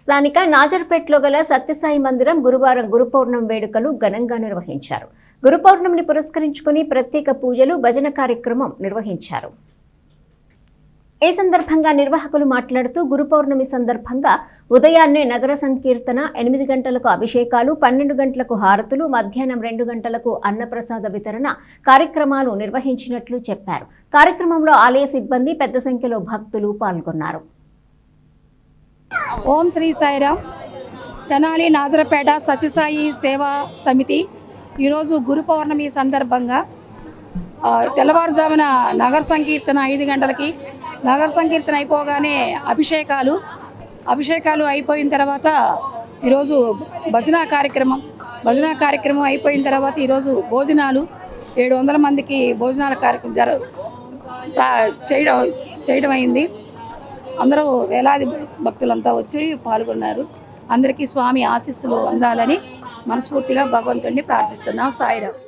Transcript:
స్థానిక నాజర్పేటలో గల సత్యసాయి మందిరం గురువారం గురుపౌర్ణం వేడుకలు ఘనంగా నిర్వహించారు. గురుపౌర్ణమిని పురస్కరించుకుని ప్రత్యేక పూజలు భజన కార్యక్రమం నిర్వహించారు. ఈ సందర్భంగా నిర్వాహకులు మాట్లాడుతూ గురు పౌర్ణమి సందర్భంగా ఉదయాన్నే నగర సంకీర్తన ఎనిమిది గంటలకు అభిషేకాలు పన్నెండు గంటలకు హారతులు మధ్యాహ్నం రెండు గంటలకు అన్నప్రసాద వితరణ కార్యక్రమాలు నిర్వహించినట్లు చెప్పారు. కార్యక్రమంలో ఆలయ సిబ్బంది పెద్ద సంఖ్యలో భక్తులు పాల్గొన్నారు. ఓం శ్రీ సాయిరామ్. తెనాలి నాజరపేట సత్యసాయి సేవా సమితి. ఈరోజు గురు పౌర్ణమి సందర్భంగా తెల్లవారుజామున నగర సంకీర్తన ఐదు గంటలకి. నగర సంకీర్తన అయిపోగానే అభిషేకాలు. అభిషేకాలు అయిపోయిన తర్వాత ఈరోజు భజన కార్యక్రమం. భజన కార్యక్రమం అయిపోయిన తర్వాత ఈరోజు భోజనాలు. ఏడు వందల మందికి భోజనాల కార్యక్రమం జర చేయడం చేయడం అయింది. అందరూ వేలాది భక్తులంతా వచ్చి పాల్గొన్నారు. అందరికీ స్వామి ఆశీస్సులు అందాలని మనస్ఫూర్తిగా భగవంతుడిని ప్రార్థిస్తున్నాం. సాయిరావు